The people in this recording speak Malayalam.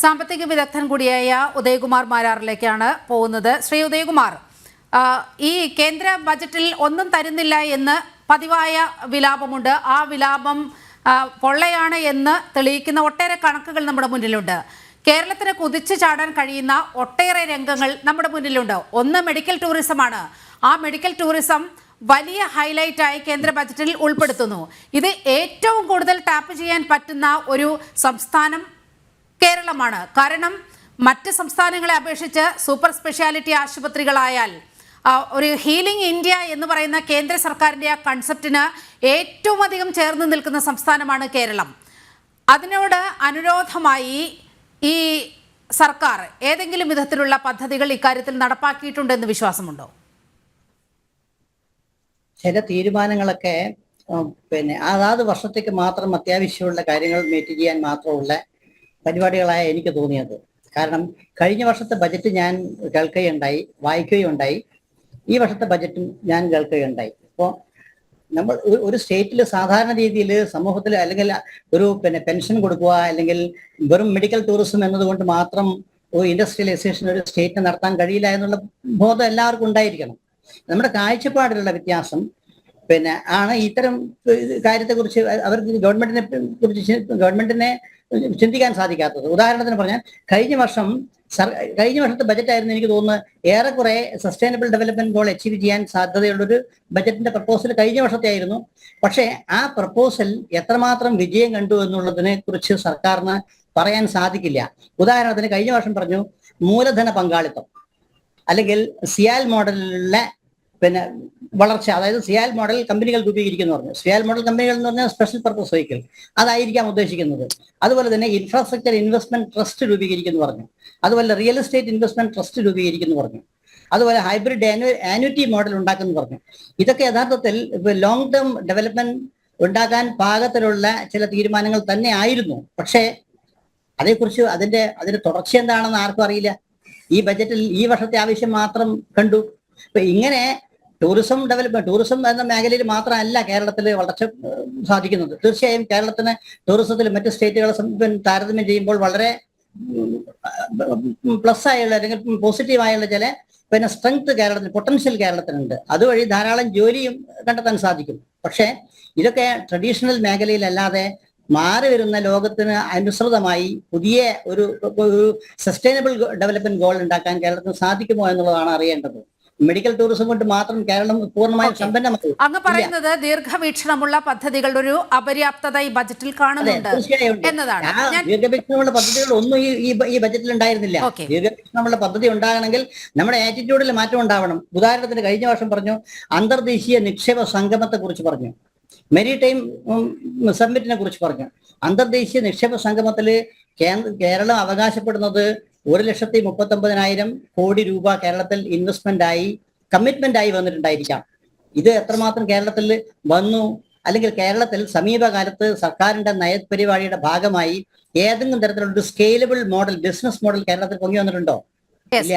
സാമ്പത്തിക വിദഗ്ധൻ കൂടിയായ ഉദയകുമാർ മാരാറിലേക്കാണ് പോകുന്നത്. ശ്രീ ഉദയകുമാർ ഈ കേന്ദ്ര ബജറ്റിൽ ഒന്നും തരുന്നില്ല എന്ന് പതിവായ വിലാപമുണ്ട്. ആ വിലാപം പൊള്ളയാണ് എന്ന് തെളിയിക്കുന്ന ഒട്ടേറെ കണക്കുകൾ നമ്മുടെ മുന്നിലുണ്ട്. കേരളത്തിന് കുതിച്ചു ചാടാൻ കഴിയുന്ന ഒട്ടേറെ രംഗങ്ങൾ നമ്മുടെ മുന്നിലുണ്ട്. ഒന്ന് മെഡിക്കൽ ടൂറിസമാണ് ആ മെഡിക്കൽ ടൂറിസം വലിയ ഹൈലൈറ്റായി കേന്ദ്ര ബജറ്റിൽ ഉൾപ്പെടുത്തുന്നു. ഇത് ഏറ്റവും കൂടുതൽ ടാപ്പ് ചെയ്യാൻ പറ്റുന്ന ഒരു സംസ്ഥാനം കേരളമാണ്. കാരണം മറ്റ് സംസ്ഥാനങ്ങളെ അപേക്ഷിച്ച് സൂപ്പർ സ്പെഷ്യാലിറ്റി ആശുപത്രികളായാൽ ഒരു ഹീലിംഗ് ഇന്ത്യ എന്ന് പറയുന്ന കേന്ദ്ര സർക്കാരിന്റെ ആ കൺസെപ്റ്റിന് ഏറ്റവും അധികം ചേർന്ന് നിൽക്കുന്ന സംസ്ഥാനമാണ് കേരളം. അതിനോട് അനുരോധമായി ഈ സർക്കാർ ഏതെങ്കിലും വിധത്തിലുള്ള പദ്ധതികൾ ഇക്കാര്യത്തിൽ നടപ്പാക്കിയിട്ടുണ്ടെന്ന് വിശ്വാസമുണ്ടോ? ചില തീരുമാനങ്ങളൊക്കെ പിന്നെ അതാത് വർഷത്തേക്ക് മാത്രം അത്യാവശ്യമുള്ള കാര്യങ്ങൾ മീറ്റ് ചെയ്യാൻ മാത്രമുള്ള പരിപാടികളായ എനിക്ക് തോന്നിയത്. കാരണം കഴിഞ്ഞ വർഷത്തെ ബജറ്റ് ഞാൻ കേൾക്കുകയുണ്ടായി വായിക്കുകയുണ്ടായി. ഈ വർഷത്തെ ബജറ്റും ഞാൻ കേൾക്കുകയുണ്ടായി. അപ്പോൾ നമ്മൾ ഒരു- സ്റ്റേറ്റിൽ സാധാരണ രീതിയിൽ സമൂഹത്തിൽ അല്ലെങ്കിൽ ഒരു പിന്നെ പെൻഷൻ കൊടുക്കുക അല്ലെങ്കിൽ വെറും മെഡിക്കൽ ടൂറിസം എന്നതുകൊണ്ട് മാത്രം ഒരു ഇൻഡസ്ട്രിയലൈസേഷൻ ഒരു സ്റ്റേറ്റ് നടത്താൻ കഴിയില്ല എന്നുള്ള ബോധം എല്ലാവർക്കും ഉണ്ടായിരിക്കണം. നമ്മുടെ കാഴ്ചപ്പാടിലുള്ള വ്യത്യാസം പിന്നെ ആണ് ഇത്തരം കാര്യത്തെക്കുറിച്ച് അവർക്ക് ഗവൺമെന്റിനെ കുറിച്ച് ഗവൺമെന്റിനെ ചിന്തിക്കാൻ സാധിക്കാത്തത്. ഉദാഹരണത്തിന് പറഞ്ഞാൽ കഴിഞ്ഞ വർഷം കഴിഞ്ഞ വർഷത്തെ ബജറ്റ് ആയിരുന്നു എനിക്ക് തോന്നുന്നത് ഏറെക്കുറെ സസ്റ്റൈനബിൾ ഡെവലപ്മെന്റ് ഗോൾ അച്ചീവ് ചെയ്യാൻ സാധ്യതയുള്ളൊരു ബജറ്റിന്റെ പ്രപ്പോസൽ കഴിഞ്ഞ വർഷത്തെ ആയിരുന്നു. പക്ഷേ ആ പ്രപ്പോസൽ എത്രമാത്രം വിജയം കണ്ടു എന്നുള്ളതിനെ കുറിച്ച് സർക്കാരിന് പറയാൻ സാധിക്കില്ല. ഉദാഹരണത്തിന് കഴിഞ്ഞ വർഷം പറഞ്ഞു മൂലധന പങ്കാളിത്തം. അല്ലെങ്കിൽ സിയാൽ മോഡലിലെ പിന്നെ വളർച്ച അതായത് സിയാൽ മോഡൽ കമ്പനികൾ രൂപീകരിക്കുന്നു പറഞ്ഞു. സിയാൽ മോഡൽ കമ്പനികൾ എന്ന് പറഞ്ഞാൽ സ്പെഷ്യൽ പർപ്പസ് വെഹിക്കിൾ അതായിരിക്കാം ഉദ്ദേശിക്കുന്നത്. അതുപോലെ തന്നെ ഇൻഫ്രാസ്ട്രക്ചർ ഇൻവെസ്റ്റ്മെന്റ് ട്രസ്റ്റ് രൂപീകരിക്കുന്നു പറഞ്ഞു. അതുപോലെ റിയൽ എസ്റ്റേറ്റ് ഇൻവെസ്റ്റ്മെന്റ് ട്രസ്റ്റ് രൂപീകരിക്കുന്നു പറഞ്ഞു. അതുപോലെ ഹൈബ്രിഡ് ആനുറ്റി മോഡൽ ഉണ്ടാക്കുന്നു പറഞ്ഞു. ഇതൊക്കെ യഥാർത്ഥത്തിൽ ലോങ് ടേം ഡെവലപ്മെന്റ് ഉണ്ടാക്കാൻ പാകത്തിലുള്ള ചില തീരുമാനങ്ങൾ തന്നെ ആയിരുന്നു. പക്ഷേ അതേക്കുറിച്ച് അതിന്റെ അതിന്റെ തുടർച്ച എന്താണെന്ന് ആർക്കും അറിയില്ല. ഈ ബജറ്റിൽ ഈ വർഷത്തെ ആവശ്യം മാത്രം കണ്ടു. ഇപ്പൊ ഇങ്ങനെ ടൂറിസം ഡെവലപ്മെന്റ് ടൂറിസം എന്ന മേഖലയിൽ മാത്രമല്ല കേരളത്തിൽ വളർച്ച സാധിക്കുന്നത്. തീർച്ചയായും കേരളത്തിന് ടൂറിസത്തിൽ മറ്റ് സ്റ്റേറ്റുകളെ താരതമ്യം ചെയ്യുമ്പോൾ വളരെ പ്ലസ് ആയുള്ള അല്ലെങ്കിൽ പോസിറ്റീവ് ആയുള്ള ചില പിന്നെ സ്ട്രെങ്ത് കേരളത്തിന് പൊട്ടൻഷ്യൽ കേരളത്തിനുണ്ട്. അതുവഴി ധാരാളം ജോലിയും കണ്ടെത്താൻ സാധിക്കും. പക്ഷേ ഇതൊക്കെ ട്രഡീഷണൽ മേഖലയിലല്ലാതെ മാറി വരുന്ന ലോകത്തിന് അനുസൃതമായി പുതിയ ഒരു ഒരു സസ്റ്റൈനബിൾ ഡെവലപ്മെന്റ് ഗോൾ ഉണ്ടാക്കാൻ കേരളത്തിന് സാധിക്കുമോ എന്നുള്ളതാണ് അറിയേണ്ടത്. മെഡിക്കൽ ടൂറിസം കൊണ്ട് മാത്രം കേരളം പൂർണമായും. സമ്പന്നമായി അങ്ങ് പറയുന്നത് ദീർഘവീക്ഷണമുള്ള പദ്ധതികളുടെ ഒരു അപര്യാപ്തത ഈ ബജറ്റിൽ കാണുന്നുണ്ട് എന്നതാണ്. ദീർഘവീക്ഷണമുള്ള പദ്ധതികൾ ഒന്നും ഈ ഈ ബജറ്റിൽ ഉണ്ടായിരുന്നില്ല. ദീർഘവീക്ഷണമുള്ള പദ്ധതി ഉണ്ടാകണമെങ്കിൽ നമ്മുടെ ആറ്റിറ്റ്യൂഡിൽ മാറ്റം ഉണ്ടാവണം. ഉദാഹരണത്തിന് കഴിഞ്ഞ വർഷം പറഞ്ഞു അന്തർദേശീയ നിക്ഷേപ സംഗമത്തെ കുറിച്ച് പറഞ്ഞു മെരി ടൈം സമ്മിറ്റിനെ കുറിച്ച് പറഞ്ഞു. അന്തർദേശീയ നിക്ഷേപ സംഗമത്തിൽ കേരളം അവകാശപ്പെടുന്നത് ഒരു ലക്ഷത്തി മുപ്പത്തി ഒമ്പതിനായിരം കോടി രൂപ കേരളത്തിൽ ഇൻവെസ്റ്റ്മെന്റ് ആയി കമ്മിറ്റ്മെന്റ് ആയി വന്നിട്ടുണ്ടായിരിക്കാം. ഇത് എത്രമാത്രം കേരളത്തിൽ വന്നു? അല്ലെങ്കിൽ കേരളത്തിൽ സമീപകാലത്ത് സർക്കാരിന്റെ നയപരിപാടിയുടെ ഭാഗമായി ഏതെങ്കിലും തരത്തിലുള്ള ഒരു സ്കെയിലബിൾ മോഡൽ ബിസിനസ് മോഡൽ കേരളത്തിൽ പൊങ്ങി വന്നിട്ടുണ്ടോ? ഇല്ല.